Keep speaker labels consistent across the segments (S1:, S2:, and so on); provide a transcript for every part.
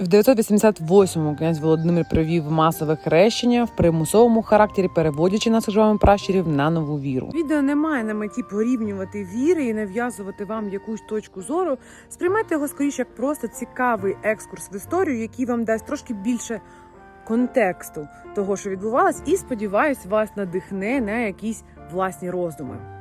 S1: В 988-му князь Володимир провів масове хрещення в примусовому характері, переводячи з вами пращурів на нову віру. Відео не має на меті порівнювати віри і нав'язувати вам якусь точку зору. Сприймайте його скоріше як просто цікавий екскурс в історію, який вам дасть трошки більше контексту того, що відбувалось, і сподіваюсь, вас надихне на якісь власні роздуми.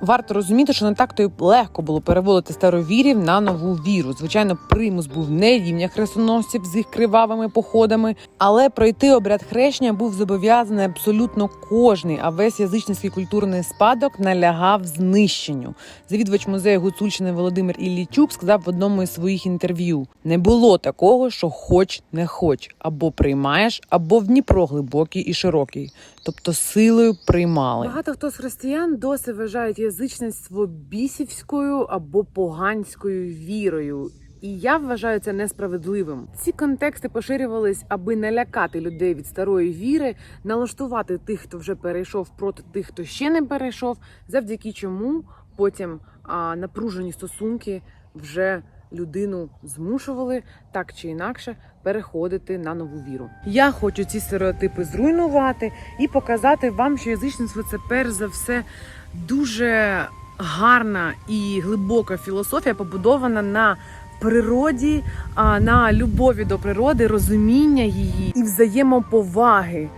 S1: Варто розуміти, що не так то й легко було переводити старовірів на нову віру. Звичайно, примус був не рівня хрестоносців з їх кривавими походами, але пройти обряд хрещення був зобов'язаний абсолютно кожний, а весь язичницький культурний спадок налягав знищенню. Завідувач музею Гуцульщини Володимир Іллічук сказав в одному із своїх інтерв'ю: не було такого, що хоч не хоч, або приймаєш, або в Дніпро глибокий і широкий, тобто силою приймали. Багато хто з християн досі вважають язичництво бісівською або поганською вірою. І я вважаю це несправедливим. Ці контексти поширювались, аби налякати людей від старої віри, налаштувати тих, хто вже перейшов проти тих, хто ще не перейшов, завдяки чому потім а, напружені стосунки вже людину змушували так чи інакше переходити на нову віру. Я хочу ці стереотипи зруйнувати і показати вам, що язичництво це перш за все дуже гарна і глибока філософія, побудована на природі, на любові до природи, розуміння її і взаємоповаги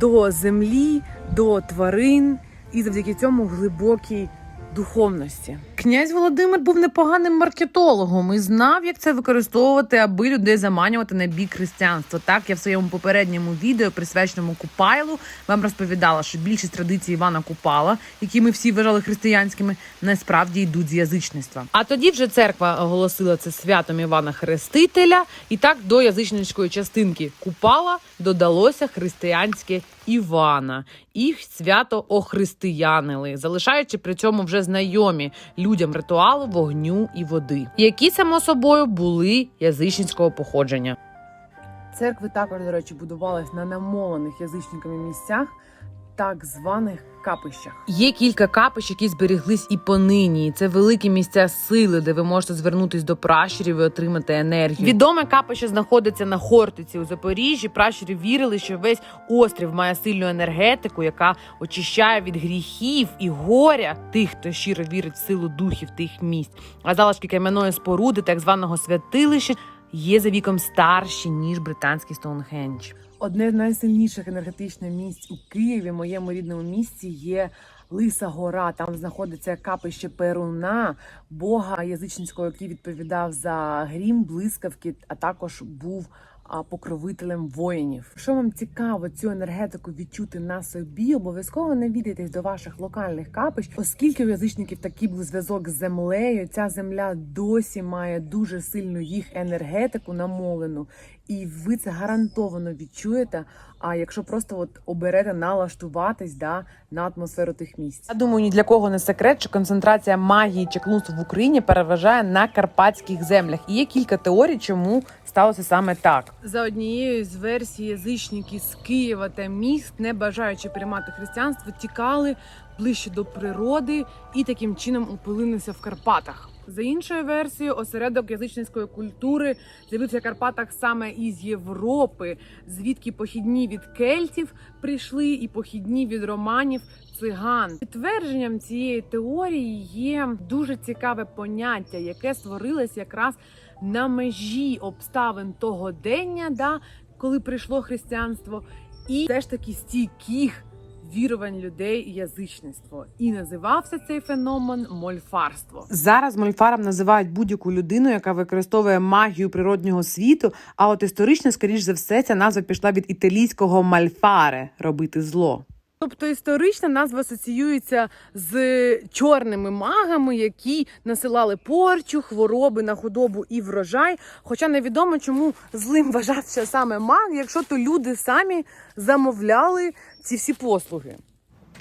S1: до землі, до тварин, і завдяки цьому глибокій духовності. Князь Володимир був непоганим маркетологом і знав, як це використовувати, аби людей заманювати на бік християнства. Так я в своєму попередньому відео, присвяченому Купайлу, вам розповідала, що більшість традицій Івана Купала, які ми всі вважали християнськими, насправді йдуть з язичництва. А тоді вже церква оголосила це святом Івана Хрестителя, і так до язичницької частинки Купала додалося християнське Івана. Їх свято охристиянили, залишаючи при цьому вже знайомі людям ритуалу вогню і води, які само собою були язичницького походження. Церкви також, до речі, будувались на намолених язичниками місцях, так званих капищах. Є кілька капищ, які зберіглись і понині. Це великі місця сили, де ви можете звернутись до пращурів і отримати енергію. Відоме капище знаходиться на Хортиці у Запоріжжі. Пращурі вірили, що весь острів має сильну енергетику, яка очищає від гріхів і горя тих, хто щиро вірить в силу духів тих місць. А залишки кам'яної споруди, так званого святилища, є за віком старші ніж британський Стоунхендж. Одне з найсильніших енергетичних місць у Києві, моєму рідному місті, є Лиса Гора. Там знаходиться капище Перуна, бога язичницького, який відповідав за грім, блискавки, а також був покровителем воїнів. Якщо вам цікаво цю енергетику відчути на собі, обов'язково навідайтесь до ваших локальних капищ, оскільки у язичників такий був зв'язок з землею. Ця земля досі має дуже сильну їх енергетику намолену, і ви це гарантовано відчуєте. А якщо просто от оберете налаштуватись да, на атмосферу тих місць, я думаю, ні для кого не секрет, що концентрація магії чи чаклунства в Україні переважає на карпатських землях. І є кілька теорій, чому сталося саме так. За однією з версій, язичники з Києва та міст, не бажаючи приймати християнство, тікали ближче до природи і таким чином опилилися в Карпатах. За іншою версією, осередок язичницької культури з'явився в Карпатах саме із Європи, звідки похідні від кельтів прийшли, і похідні від романів циган. Підтвердженням цієї теорії є дуже цікаве поняття, яке створилось якраз на межі обставин того дення, да, коли прийшло християнство, і все ж таки стійких вірувань людей язичництво. І називався цей феномен мольфарство. Зараз мольфаром називають будь-яку людину, яка використовує магію природнього світу. А от історично, скоріш за все, ця назва пішла від італійського мальфаре робити зло. Тобто історична назва асоціюється з чорними магами, які насилали порчу, хвороби на худобу і врожай. Хоча невідомо, чому злим вважався саме маг, якщо то люди самі замовляли ці всі послуги.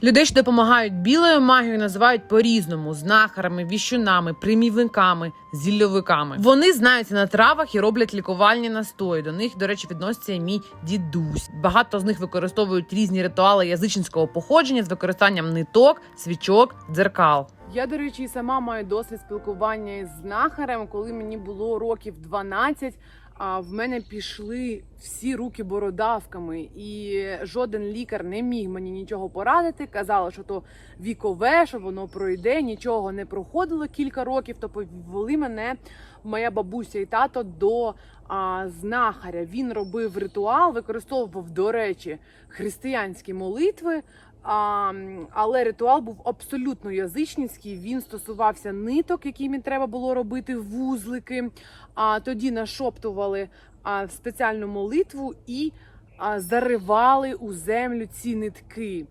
S1: Людей, що допомагають білою магією, називають по-різному: знахарами, віщунами, примівниками, зільовиками. Вони знаються на травах і роблять лікувальні настої. До них, до речі, відноситься мій дідусь. Багато з них використовують різні ритуали язичницького походження з використанням ниток, свічок, дзеркал. Я, до речі, сама маю досвід спілкування із знахарем, коли мені було років 12, А в мене пішли всі руки бородавками, і жоден лікар не міг мені нічого порадити. Казали, що то вікове, що воно пройде, нічого не проходило кілька років. То повели мене моя бабуся і тато до а, знахаря. Він робив ритуал, використовував, до речі, християнські молитви. А, але ритуал був абсолютно язичницький. Він стосувався ниток, які мені треба було робити, вузлики. А тоді нашоптували а, спеціальну молитву і а, заривали у землю ці нитки.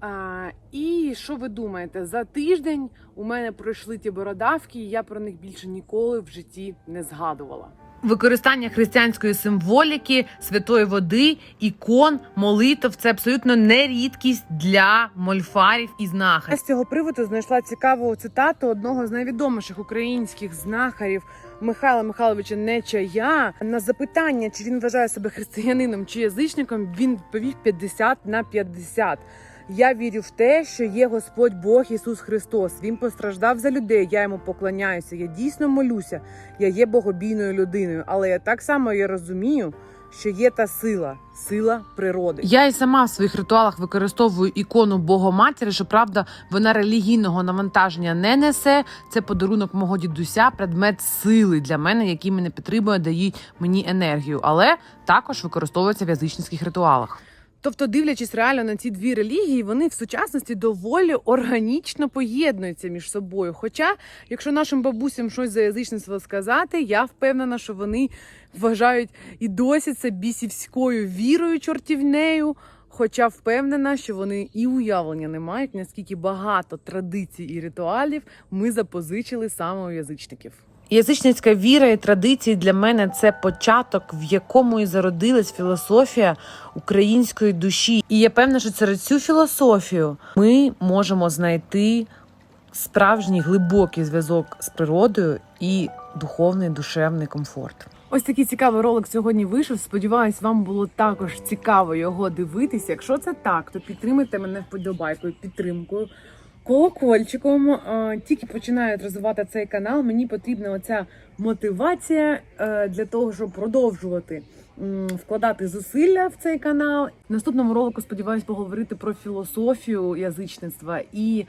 S1: А, і що ви думаєте? За тиждень у мене пройшли ті бородавки, і я про них більше ніколи в житті не згадувала. Використання християнської символіки, святої води, ікон, молитв це абсолютно не рідкість для мольфарів і знахарів. З цього приводу знайшла цікаву цитату одного з найвідоміших українських знахарів Михайла Михайловича Нечая. На запитання, чи він вважає себе християнином чи язичником, він відповів 50 на 50. Я вірю в те, що є Господь Бог Ісус Христос. Він постраждав за людей. Я йому поклоняюся. Я дійсно молюся. Я є богобійною людиною, але я так само я розумію, що є та сила, сила природи. Я і сама в своїх ритуалах використовую ікону Богоматері. Щоправда, вона релігійного навантаження не несе. Це подарунок мого дідуся, предмет сили для мене, який мене підтримує, дає мені енергію, але також використовується в язичницьких ритуалах. Тобто, дивлячись реально на ці дві релігії, вони в сучасності доволі органічно поєднуються між собою. Хоча, якщо нашим бабусям щось за язичництво сказати, я впевнена, що вони вважають і досі це бісівською вірою чортівнею. Хоча впевнена, що вони і уявлення не мають, наскільки багато традицій і ритуалів ми запозичили саме у язичників. Язичницька віра і традиції для мене це початок, в якому і зародилась філософія української душі. І я певна, що через цю філософію ми можемо знайти справжній глибокий зв'язок з природою і духовний душевний комфорт. Ось такий цікавий ролик сьогодні вийшов. Сподіваюсь, вам було також цікаво його дивитися. Якщо це так, то підтримайте мене вподобайкою, підтримкою. Колокольчиком тільки починають розвивати цей канал. Мені потрібна оця мотивація е, для того, щоб продовжувати вкладати зусилля в цей канал. В наступному ролику сподіваюсь поговорити про філософію язичництва і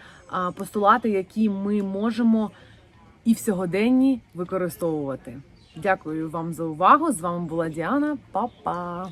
S1: постулати, які ми можемо і в сьогоденні використовувати. Дякую вам за увагу. З вами була Діана. Па-па!